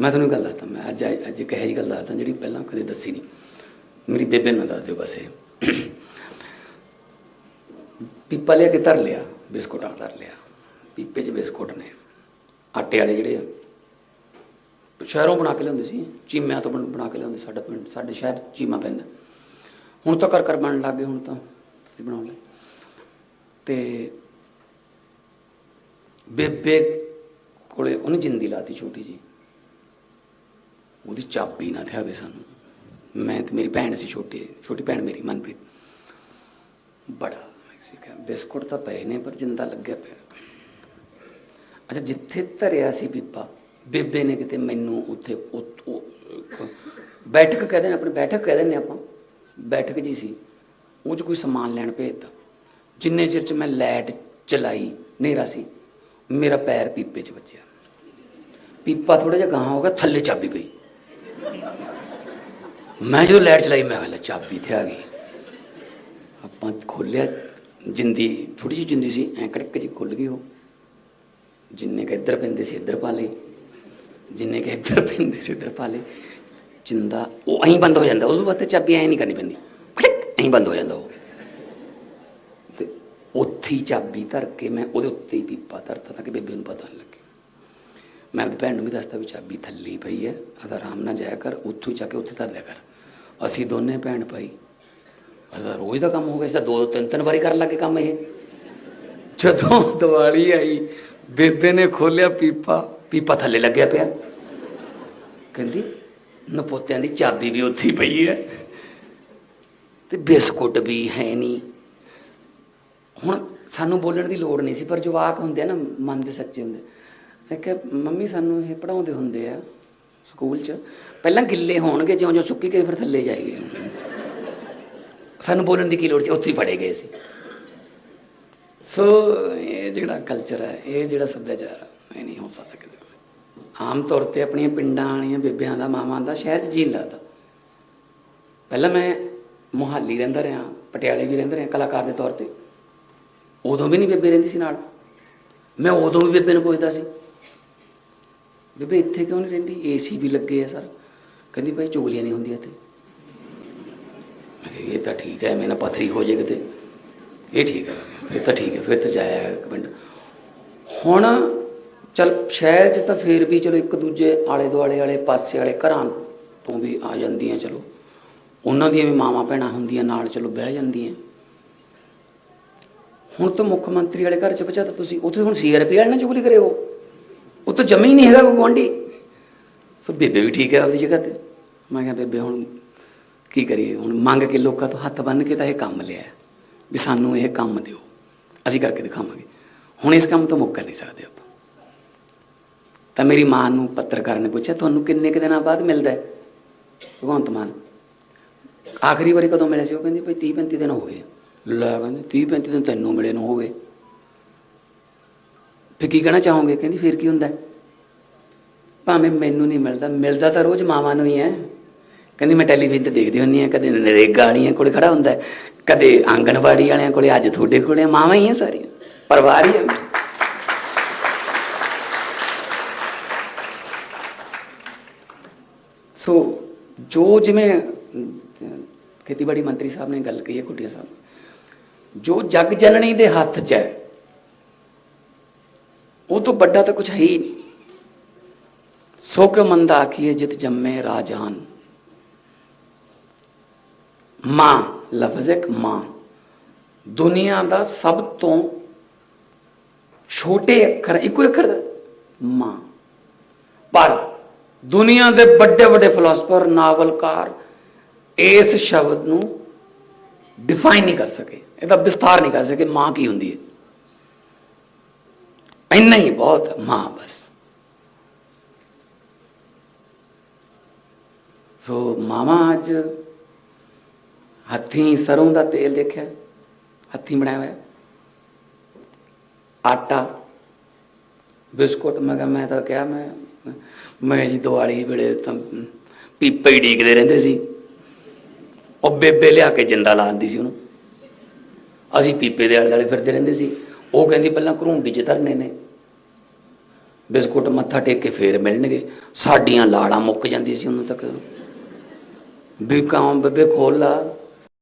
ਮੈਂ ਤੁਹਾਨੂੰ ਗੱਲ ਦੱਸਦਾ, ਮੈਂ ਅੱਜ ਅੱਜ ਇੱਕ ਇਹੋ ਜਿਹੀ ਗੱਲ ਦੱਸਦਾ ਜਿਹੜੀ ਪਹਿਲਾਂ ਕਦੇ ਦੱਸੀ ਨਹੀਂ। ਮੇਰੀ ਬੇਬੇ ਨਾਲ ਦੱਸ ਦਿਓ ਬਸ ਇਹ। ਪੀਪਾ ਲਿਆ ਕੇ ਧਰ ਲਿਆ, ਬਿਸਕੁਟਾਂ ਧਰ ਲਿਆ। ਪੀਪੇ 'ਚ ਬਿਸਕੁਟ ਨੇ। ਆਟੇ ਵਾਲੇ ਜਿਹੜੇ ਆ, ਸ਼ਹਿਰੋਂ ਬਣਾ ਕੇ ਲਿਆਉਂਦੇ ਸੀ, ਚੀਮਿਆਂ ਤੋਂ ਬਣਾ ਕੇ ਲਿਆਉਂਦੇ ਸਾਡਾ ਪਿੰਡ, ਸਾਡੇ ਸ਼ਹਿਰ ਚੀਮਾ ਪੈਂਦਾ। ਹੁਣ ਤਾਂ ਕਰ ਕਰ ਬਣਨ ਲੱਗ ਗਏ ਹੁਣ ਤਾਂ, ਅਸੀਂ ਬਣਾਉਣ ਲੱਗੇ। ਤੇ ਬੇਬੇ ਕੋਲੇ ਉਹਨੇ ਜਿੰਦੀ ਲਾਤੀ ਛੋਟੀ ਜੀ ਉਹਦੀ ਚਾਬੀ ਨਾ ਥਿਆਵੇ ਸਾਨੂੰ। ਮੈਂ ਤੇ ਮੇਰੀ ਭੈਣ ਸੀ ਛੋਟੀ ਛੋਟੀ ਭੈਣ ਮੇਰੀ ਮਨਪ੍ਰੀਤ। ਬੜਾ ਮੈਕਸੀਕਾ ਬਿਸਕੁਟ ਤਾਂ ਪਏ ਨੇ, ਪਰ ਜਿੰਦਾ ਲੱਗਿਆ ਪਿਆ। ਅੱਛਾ, ਜਿੱਥੇ ਧਰਿਆ ਸੀ ਪੀਪਾ ਬੇਬੇ ਨੇ ਕਿਤੇ ਮੈਨੂੰ ਉੱਥੇ ਬੈਠਕ ਕਹਿੰਦੇ ਨੇ, ਆਪਣੀ ਬੈਠਕ ਕਹਿੰਦੇ ਨੇ ਆਪਾਂ। ਬੈਠਕ ਜੀ ਸੀ। ਉਹ 'ਚ ਕੋਈ ਸਮਾਨ ਲੈਣ ਭੇਜਤਾ। ਜਿੰਨੇ ਚਿਰ ਚ ਮੈਂ ਲਾਈਟ ਚਲਾਈ, ਹਨੇਰਾ ਸੀ, ਮੇਰਾ ਪੈਰ ਪੀਪੇ 'ਚ ਵੱਜਿਆ। ਪੀਪਾ ਥੋੜਾ ਜਿਹਾ ਗਾਹਾਂ ਹੋ ਗਿਆ, ਥੱਲੇ ਚਾਬੀ ਪਈ। ਮੈਂ ਜਦੋਂ ਲਾਈਟ ਚਲਾਈ, ਮੈਂ ਕਿਹਾ ਚਾਬੀ ਤੇ ਆ ਗਈ। ਆਪਾਂ ਖੋਲਿਆ ਜਿੰਦੀ ਥੋੜੀ ਜਿਹੀ ਜਿੰਦੀ ਸੀ, ਐ ਕੜਕ ਜੀ ਖੁੱਲ ਗਈ ਉਹ। ਜਿੰਨੇ ਕ ਇੱਧਰ ਪੈਂਦੇ ਸੀ, ਇੱਧਰ ਪਾ ਲਏ। ਜਿੰਨੇ ਕ ਇੱਧਰ ਪੈਂਦੇ ਸੀ, ਇੱਧਰ ਪਾ ਲਏ। ਜਿੰਦਾ, ਉਹ ਐਂ ਬੰਦ ਹੋ ਜਾਂਦਾ। ਉਹਦੇ ਵਾਸਤੇ ਚਾਬੀ ਐਂ ਨਹੀਂ ਕਰਨੀ ਪੈਂਦੀ। ਕੜਕ, ਐਂ ਬੰਦ ਹੋ ਜਾਂਦਾ ਉਹ। ਤੇ ਉੱਥੇ ਹੀ ਚਾਬੀ ਧਰ ਕੇ ਮੈਂ ਉਹਦੇ ਉੱਤੇ ਹੀ ਪੀਪਾ ਧਰਤਾ, ਤਾਂ ਕਿ ਬੇਬੇ ਨੂੰ ਪਤਾ ਨਹੀਂ ਲੱਗੇ। ਮੈਂ ਆਪਣੀ ਭੈਣ ਨੂੰ ਵੀ ਦੱਸਦਾ ਵੀ ਚਾਬੀ ਥੱਲੀ ਪਈ ਹੈ ਆਦਾ ਆਰਾਮ ਨਾਲ ਜਾਇਆ ਕਰ, ਉੱਥੋਂ ਜਾ ਕੇ ਉੱਥੇ ਧਰ ਲਿਆ ਕਰ। ਅਸੀਂ ਦੋਨੇ ਭੈਣ ਭਾਈ। ਅਸਾ ਰੋਜ਼ ਦਾ ਕੰਮ ਹੋ ਗਿਆ ਇਸ ਤਾਂ ਦੋ, ਤਿੰਨ ਤਿੰਨ ਵਾਰੀ ਕਰਨ ਲੱਗੇ ਕੰਮ ਇਹ। ਜਦੋਂ ਦੀਵਾਲੀ ਆਈ, ਬੇਬੇ ਨੇ ਖੋਲਿਆ ਪੀਪਾ ਪੀਪਾ ਥੱਲੇ ਲੱਗਿਆ ਪਿਆ। ਕਹਿੰਦੀ, ਨਪੋਤਿਆਂ ਦੀ ਚਾਬੀ ਵੀ ਉੱਥੇ ਪਈ ਹੈ। ਤੇ ਬਿਸਕੁਟ ਵੀ ਹੈ ਨਹੀਂ ਹੁਣ ਸਾਨੂੰ ਬੋਲਣ ਦੀ ਲੋੜ ਨਹੀਂ ਸੀ, ਪਰ ਜਵਾਕ ਹੁੰਦੇ ਆ ਨਾ, ਮਨ ਦੇ ਸੱਚੇ ਹੁੰਦੇ। ਮੈਂ ਕਿਹਾ ਮੰਮੀ ਸਾਨੂੰ ਇਹ ਪੜਾਉਂਦੇ ਹੁੰਦੇ ਆ ਸਕੂਲ 'ਚ, ਪਹਿਲਾਂ ਗਿੱਲੇ ਹੋਣਗੇ ਜਿਉਂ ਜਿਉਂ ਸੁੱਕੀ ਗਏ ਫਿਰ ਥੱਲੇ ਜਾਏਗੇ। ਸਾਨੂੰ ਬੋਲਣ ਦੀ ਕੀ ਲੋੜ ਸੀ? ਉੱਥੇ ਹੀ ਫੜੇ ਗਏ ਸੀ। ਸੋ ਇਹ ਜਿਹੜਾ ਕਲਚਰ ਹੈ ਇਹ ਜਿਹੜਾ ਸੱਭਿਆਚਾਰ ਹੈ ਇਹ ਨਹੀਂ ਹੋ ਸਕਦਾ ਕਿਤੇ। ਆਮ ਤੌਰ ਤੇ ਆਪਣੀਆਂ ਪਿੰਡਾਂ ਵਾਲੀਆਂ ਬੇਬਿਆਂ ਦਾ, ਮਾਵਾਂ ਦਾ ਸ਼ਹਿਰ 'ਚ ਜੀ ਲੱਗਦਾ। ਪਹਿਲਾਂ ਮੈਂ ਮੁਹਾਲੀ ਰਹਿੰਦਾ ਰਿਹਾ, ਪਟਿਆਲੇ ਵੀ ਰਹਿੰਦਾ ਰਿਹਾ ਕਲਾਕਾਰ ਦੇ ਤੌਰ ਤੇ। ਉਦੋਂ ਵੀ ਨਹੀਂ ਬੇਬੇ ਰਹਿੰਦੀ ਸੀ ਨਾਲ। ਮੈਂ ਉਦੋਂ ਵੀ ਬੇਬੇ ਨੂੰ ਪੁੱਛਦਾ ਸੀ ਬੇਬੇ, ਇੱਥੇ ਕਿਉਂ ਨਹੀਂ ਰਹਿੰਦੀ? ਏਸੀ ਵੀ ਲੱਗੇ ਆ ਸਰ। ਕਹਿੰਦੀ ਭਾਈ ਚੁਗਲੀਆਂ ਨਹੀਂ ਹੁੰਦੀਆਂ ਇੱਥੇ। ਮੈਂ ਕਿਹਾ, ਇਹ ਤਾਂ ਠੀਕ ਹੈ ਮੈਨਾਂ ਪਥਰੀ ਹੋ ਜੇ ਕਿਤੇ। ਇਹ ਠੀਕ ਹੈ ਫਿਰ ਤਾਂ ਠੀਕ ਹੈ, ਫਿਰ ਤਾਂ ਜਾਇਆ ਇੱਕ ਮਿੰਟ। ਹੁਣ ਚਲ, ਸ਼ਹਿਰ 'ਚ ਤਾਂ ਫੇਰ ਵੀ ਚਲੋ ਇੱਕ ਦੂਜੇ ਆਲੇ ਦੁਆਲੇ ਵਾਲੇ ਪਾਸੇ ਵਾਲੇ ਘਰਾਂ ਤੋਂ ਵੀ ਆ ਜਾਂਦੀਆਂ, ਚਲੋ। ਉਹਨਾਂ ਦੀਆਂ ਵੀ ਮਾਵਾਂ ਭੈਣਾਂ ਹੁੰਦੀਆਂ, ਨਾਲ ਚਲੋ ਬਹਿ ਜਾਂਦੀਆਂ। ਹੁਣ ਤਾਂ ਮੁੱਖ ਮੰਤਰੀ ਵਾਲੇ ਘਰ 'ਚ ਪਹੁੰਚਾ ਤੁਸੀਂ, ਉੱਥੇ ਹੁਣ ਸੀਆਰਪੀ ਵਾਲੇ ਨਾਲ ਚੁਗਲੀ ਕਰਿਓ। ਤਾਂ ਜਮੀ ਨਹੀਂ ਹੈਗਾ ਕੋਈ ਗੁਆਂਢੀ। ਸੋ ਬੇਬੇ ਵੀ ਠੀਕ ਹੈ ਆਪਦੀ ਜਗ੍ਹਾ ਤੇ? ਮੈਂ ਕਿਹਾ ਬੇਬੇ ਹੁਣ ਕੀ ਕਰੀਏ? ਹੁਣ ਮੰਗ ਕੇ ਲੋਕਾਂ ਤੋਂ ਹੱਥ ਬੰਨ ਕੇ ਤਾਂ ਇਹ ਕੰਮ ਲਿਆ ਵੀ ਸਾਨੂੰ ਇਹ ਕੰਮ ਦਿਓ। ਅਸੀਂ ਕਰਕੇ ਦਿਖਾਵਾਂਗੇ। ਹੁਣ ਇਸ ਕੰਮ ਤੋਂ ਮੁੱਕਰ ਨਹੀਂ ਸਕਦੇ ਆਪਾਂ। ਤਾਂ ਮੇਰੀ ਮਾਂ ਨੂੰ ਪੱਤਰਕਾਰ ਨੇ ਪੁੱਛਿਆ ਤੁਹਾਨੂੰ ਕਿੰਨੇ ਕੁ ਦਿਨਾਂ ਬਾਅਦ ਮਿਲਦਾ ਹੈ? ਭਗਵੰਤ ਮਾਨ ਆਖਰੀ ਵਾਰੀ ਕਦੋਂ ਮਿਲਿਆ ਸੀ? ਉਹ ਕਹਿੰਦੀ ਭਾਈ 30 35 ਦਿਨ ਹੋ ਗਏ। ਲੈ ਕਹਿੰਦੇ 30 35 ਦਿਨ ਤੈਨੂੰ ਮਿਲੇ ਨੂੰ ਹੋ ਗਏ। ਫਿਰ ਕੀ ਕਹਿਣਾ ਚਾਹੋਗੇ? ਕਹਿੰਦੀ ਫਿਰ ਕੀ ਹੁੰਦਾ? ਭਾਵੇਂ ਮੈਨੂੰ ਨਹੀਂ ਮਿਲਦਾ ਮਿਲਦਾ ਤਾਂ ਰੋਜ਼ ਮਾਵਾਂ ਨੂੰ ਹੀ ਹੈ। ਕਹਿੰਦੀ ਮੈਂ ਟੈਲੀਵਿਜ਼ਨ ਤੇ ਦੇਖਦੀ ਹੁੰਦੀ ਆ ਕਦੇ ਨਰੇਗਾ ਵਾਲੀਆਂ ਕੋਲ ਖੜਾ ਹੁੰਦਾ ਕਦੇ ਆਂਗਣਵਾੜੀ ਵਾਲਿਆਂ ਕੋਲੇ, ਅੱਜ ਤੁਹਾਡੇ ਕੋਲੇ ਮਾਵਾਂ ਹੀ ਆ ਸਾਰੀਆਂ, ਪਰਿਵਾਰ ਹੀ ਹੈ ਸੋ ਜੋ ਜਿਵੇਂ, ਖੇਤੀਬਾੜੀ ਮੰਤਰੀ ਸਾਹਿਬ ਨੇ ਗੱਲ ਕਹੀ ਹੈ ਕੁਟੀਆ ਸਾਹਿਬ, ਜੋ ਜਗ ਜਨਨੀ ਦੇ ਹੱਥ 'ਚ ਹੈ, ਉਹ ਤੋਂ ਵੱਡਾ ਤਾਂ ਕੁਝ ਹੈ ਹੀ ਨਹੀਂ। ਸੋ ਕਿਉ ਮੰਦਾ ਆਖੀਏ ਜਿਤ ਜੰਮੇ ਰਾਜਾਨ। ਮਾਂ, ਲਫ਼ਜ਼ ਇੱਕ ਮਾਂ। ਦੁਨੀਆ ਦਾ ਸਭ ਤੋਂ ਛੋਟੇ ਅੱਖਰ, ਇੱਕੋ ਅੱਖਰ ਮਾਂ। ਪਰ ਦੁਨੀਆ ਦੇ ਵੱਡੇ ਵੱਡੇ ਫਿਲਾਸਫਰ ਨਾਵਲਕਾਰ ਇਸ ਸ਼ਬਦ ਨੂੰ ਡਿਫਾਈਨ ਨਹੀਂ ਕਰ ਸਕੇ। ਇਹਦਾ ਵਿਸਥਾਰ ਨਹੀਂ ਕਰ ਸਕੇ ਮਾਂ ਕੀ ਹੁੰਦੀ ਹੈ। ਇੰਨਾ ਹੀ ਬਹੁਤ ਮਾਂ ਬਸ ਸੋ ਮਾਮਾ ਅੱਜ ਹੱਥੀਂ ਸਰੋਂ ਦਾ ਤੇਲ ਦੇਖਿਆ, ਹੱਥੀਂ ਬਣਾਇਆ ਹੋਇਆ। ਆਟਾ, ਬਿਸਕੁਟ, ਮੈਂ ਕਿਹਾ, ਮੈਂ ਤਾਂ ਕਿਹਾ, ਮੈਂ ਮੈਂ ਜੀ ਦੀਵਾਲੀ ਵੇਲੇ ਤਾਂ ਪੀਪੇ ਹੀ ਡੀਕਦੇ ਰਹਿੰਦੇ ਸੀ। ਉਹ ਬੇਬੇ ਲਿਆ ਕੇ ਜਿੰਦਾ ਲਾਉਂਦੀ ਸੀ ਉਹਨੂੰ। ਅਸੀਂ ਪੀਪੇ ਦੇ ਆਲੇ ਦੁਆਲੇ ਫਿਰਦੇ ਰਹਿੰਦੇ ਸੀ। ਉਹ ਕਹਿੰਦੀ ਪਹਿਲਾਂ ਘਰੁੰਡੀ 'ਚ ਧਰਨੇ ਨੇ। ਬਿਸਕੁਟ ਮੱਥਾ ਟੇਕ ਕੇ ਫੇਰ ਮਿਲਣਗੇ। ਸਾਡੀਆਂ ਲਾੜਾਂ ਮੁੱਕ ਜਾਂਦੀ ਸੀ ਉਹਨੂੰ ਤੱਕ ਵੀ ਕਾਂ ਬੇਬੇ ਖੋਲ